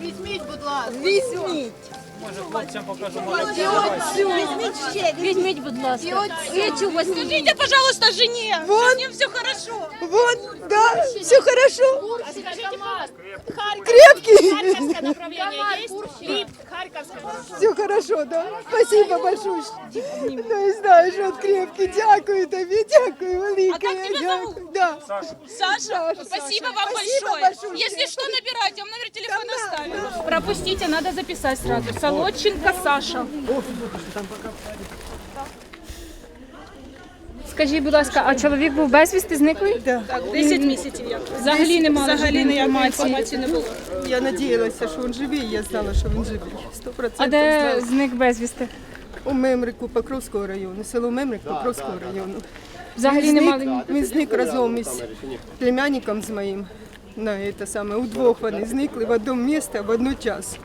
Візьміть, будь ласка. Візьміть. Може, хлопцям покажу, може, Візьміть ще, візьміть, будь ласка. І оцю. Скажите, пожалуйста, жене. Вон, Мне все хорошо. Вон, да, все хорошо. А скажите, Крепкий. Харьковское направление есть? Лип, Все хорошо, да? Спасибо большое. Ну, я знаю, що от крепкий. Дякую тобі, дякую. Зовут? Да. Саша, Саша, спасибо вам Спасибо большое. большое. Если что, набирайте, я вам номер телефона оставила. Пропустите, надо записать сразу. Солодченко Саша. Скажіть, будь ласка, а чоловік був безвісти зниклий? Так, 10 місяців як. Взагалі немає Взагалі ніякої інформації. інформації не було. Я надіялася, що він живий, я знала, що він живий. Сто А де знала. зник безвісти? У Мемрику Покровського району, село Мемрик Покровського району. Взагалі Він немає. зник, він зник разом із племянником з моїм. На це саме удвох вони зникли в одному місці в один час.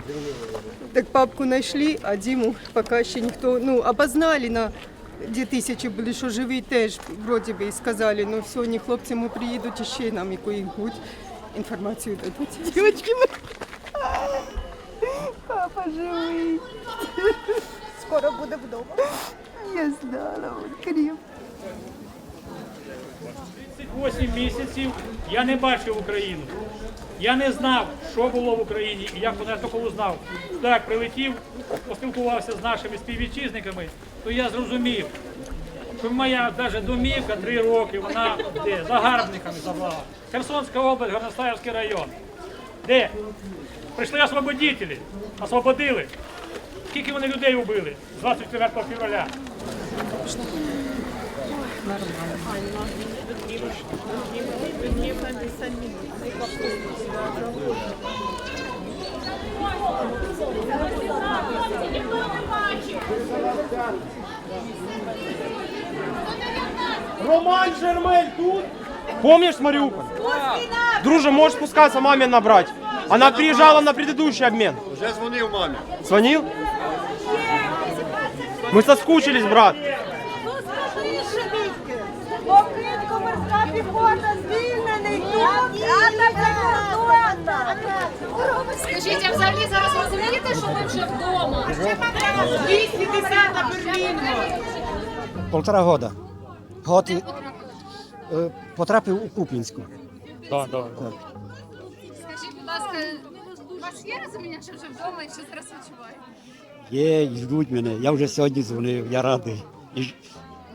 Так папку знайшли, а Діму поки ще ніхто ну обознали на 2000 були, що живий теж вроді би і сказали, ну сьогодні хлопці ми приїдуть і ще нам яку-небудь інформацію дадуть. Дівчатки, ми... папа живий. Скоро буде вдома. Я знала, от кріп. 38 місяців я не бачив Україну. Я не знав, що було в Україні і як вона тільки узнав. Так, прилетів, поспілкувався з нашими співвітчизниками, то я зрозумів, що моя навіть домівка три роки, вона де, загарбниками забрала. Херсонська область, Горностаївський район. Де? Прийшли освободителі, освободили. Скільки вони людей убили з 24 февраля? Роман Жермель тут? Помнишь Мариуполь? Друже, можешь спускаться маме набрать. Она приезжала на предыдущий обмен. Вже дзвонив мамі. Звонил? Мы соскучились, брат. Піхота звільнений тут, а не прикордонна. Скажіть, а взагалі зараз розумієте, що ви вже вдома? Полтора года. Год і, е, потрапив у Куп'янську. Так, так. Скажіть, будь ласка, у вас є розуміння, що вже вдома і що зараз відчуваєте? Є, ждуть мене. Я вже сьогодні дзвонив, я радий. І ж-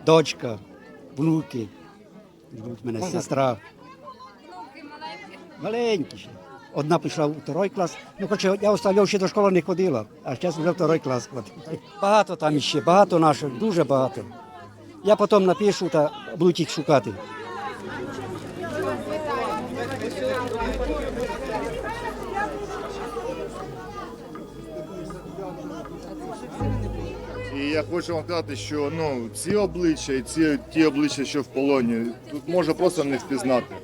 дочка, внуки. Ждуть мене, сестра. Маленькі. Ще. Одна пішла у второй клас. Ну, хоча я оставляв ще до школи не ходила, а зараз вже второй клас ходить. Багато там ще, багато наших, дуже багато. Я потім напишу та будуть їх шукати. І я хочу вам сказати, що ну, ці обличчя і ці ті обличчя, що в полоні, тут можна просто не впізнати.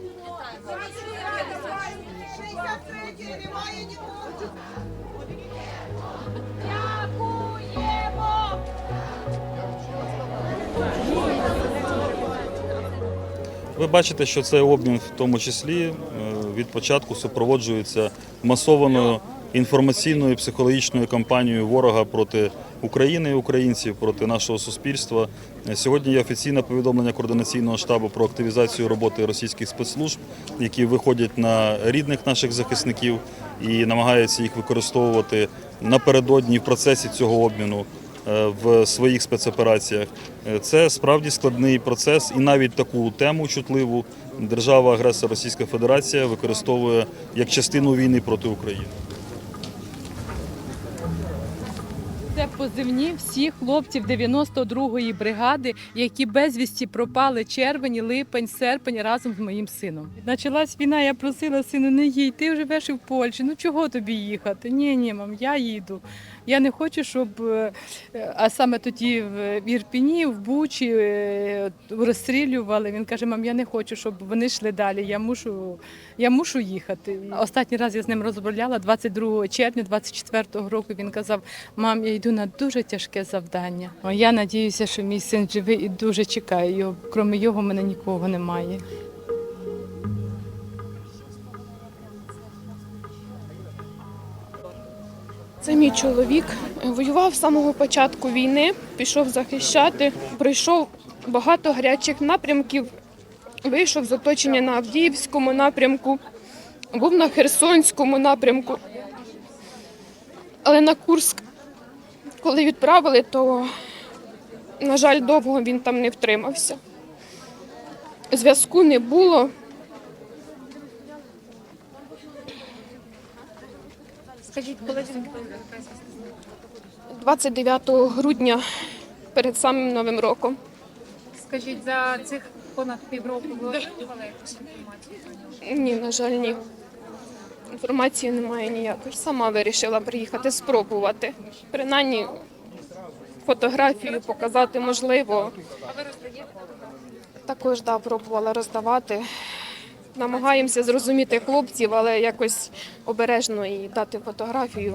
Ви бачите, що цей обмін в тому числі е, від початку супроводжується масованою інформаційною психологічною кампанією ворога проти України і українців, проти нашого суспільства. Сьогодні є офіційне повідомлення координаційного штабу про активізацію роботи російських спецслужб, які виходять на рідних наших захисників і намагаються їх використовувати напередодні в процесі цього обміну е, в своїх спецопераціях. Е, Це справді складний процес, і навіть таку тему чутливу держава-агресор Російська Федерація використовує як частину війни проти України. Позивні всіх хлопців 92-ї бригади, які безвісті пропали червень, липень, серпень разом з моїм сином. Почалась війна, я просила сину, не їдь, ти живеш і в Польщі. Ну чого тобі їхати? Ні, ні, мам, я їду. Я не хочу, щоб е, а саме тоді в Ірпіні, в Бучі е, розстрілювали. Він каже: мам, я не хочу, щоб вони йшли далі. Я мушу, я мушу їхати. Останній раз я з ним розмовляла 22 червня 24-го року. Він казав: мам, я йду на дуже тяжке завдання. Я надіюся, що мій син живий і дуже чекаю його. Крім його, мене нікого немає. Це мій чоловік. Воював з самого початку війни, пішов захищати, пройшов багато гарячих напрямків, вийшов з оточення на Авдіївському напрямку, був на Херсонському напрямку. Але на Курск, коли відправили, то, на жаль, довго він там не втримався. Зв'язку не було. Скажіть, коли він 29 грудня перед самим Новим роком. скажіть за цих понад півроку ви отримували якусь інформацію? Ні, на жаль, ні. Інформації немає ніякої. Сама вирішила приїхати спробувати. Принаймні фотографію показати можливо. Також да, пробувала роздавати. Намагаємося зрозуміти хлопців, але якось обережно і дати фотографію.